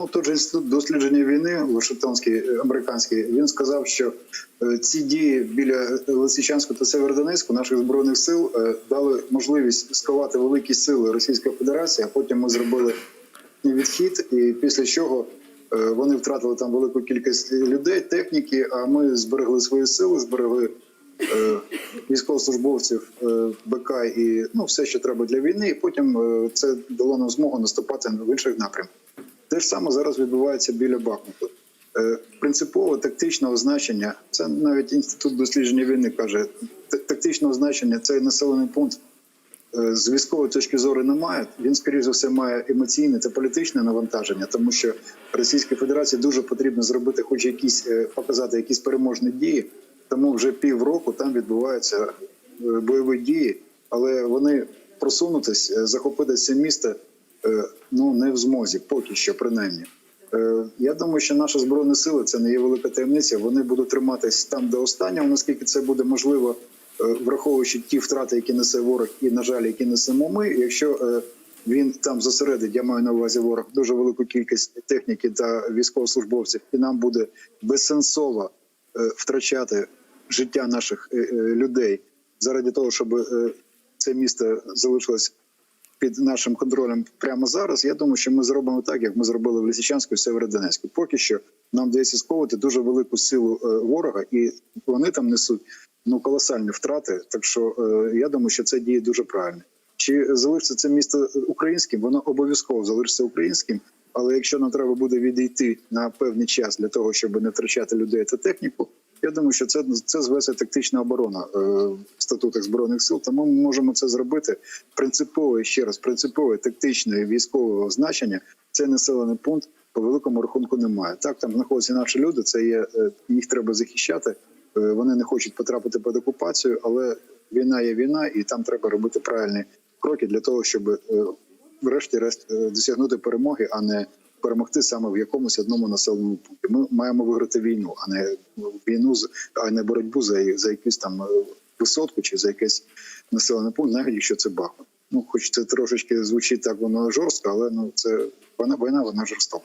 Ну, Тот же інститут дослідження війни Вашингтонський е, американський він сказав, що е, ці дії біля Лисичанську та Северодонецьку наших збройних сил е, дали можливість сковати великі сили Російської Федерації. А потім ми зробили відхід, і після чого е, вони втратили там велику кількість людей, техніки. А ми зберегли свої сили, зберегли е, військовослужбовців е, БК і ну все, що треба для війни. І потім е, це дало нам змогу наступати в інших напрямках. Те ж саме зараз відбувається біля Бахмуту. Е, Принципове тактичного значення, це навіть інститут дослідження війни каже, тактичного значення цей населений пункт е, з військової точки зору немає. Він, скоріш за все, має емоційне та політичне навантаження, тому що Російській Федерації дуже потрібно зробити, хоч якісь е, показати якісь переможні дії. Тому вже півроку там відбуваються бойові дії, але вони просунутись, захопити це місто ну не в змозі, поки що, принаймні. Е, Я думаю, що наші збройні сили це не є велика таємниця. Вони будуть триматись там до останнього, наскільки це буде можливо, е, враховуючи ті втрати, які несе ворог, і на жаль, які несемо ми. Якщо е, він там зосередить, я маю на увазі ворог дуже велику кількість техніки та військовослужбовців, і нам буде безсенсово втрачати життя наших людей заради того, щоб це місто залишилось під нашим контролем прямо зараз. Я думаю, що ми зробимо так, як ми зробили в Лисичанську і Северодонецьку. Поки що нам вдається сковувати дуже велику силу е, ворога, і вони там несуть ну колосальні втрати. Так що е, я думаю, що це діє дуже правильно. Чи залишиться це місто українським? Воно обов'язково залишиться українським. Але якщо нам треба буде відійти на певний час для того, щоб не втрачати людей та техніку, я думаю, що це це зветься тактична оборона е, в статутах збройних сил. Тому ми можемо це зробити принципове ще раз, принципове тактичне військового значення. Цей населений пункт по великому рахунку немає. Так там знаходяться наші люди. Це є е, їх треба захищати. Е, Вони не хочуть потрапити під окупацію, але війна є війна, і там треба робити правильні кроки для того, щоб е, врешті-решт досягнути перемоги, а не перемогти саме в якомусь одному населеному пункті. Ми маємо виграти війну, а не війну з- а не боротьбу за, за якусь там е, висотку чи за якийсь населений пункт, навіть якщо це Бахмут. Ну, хоч це трошечки звучить так, воно жорстко, але ну це вона війна, вона жорстока.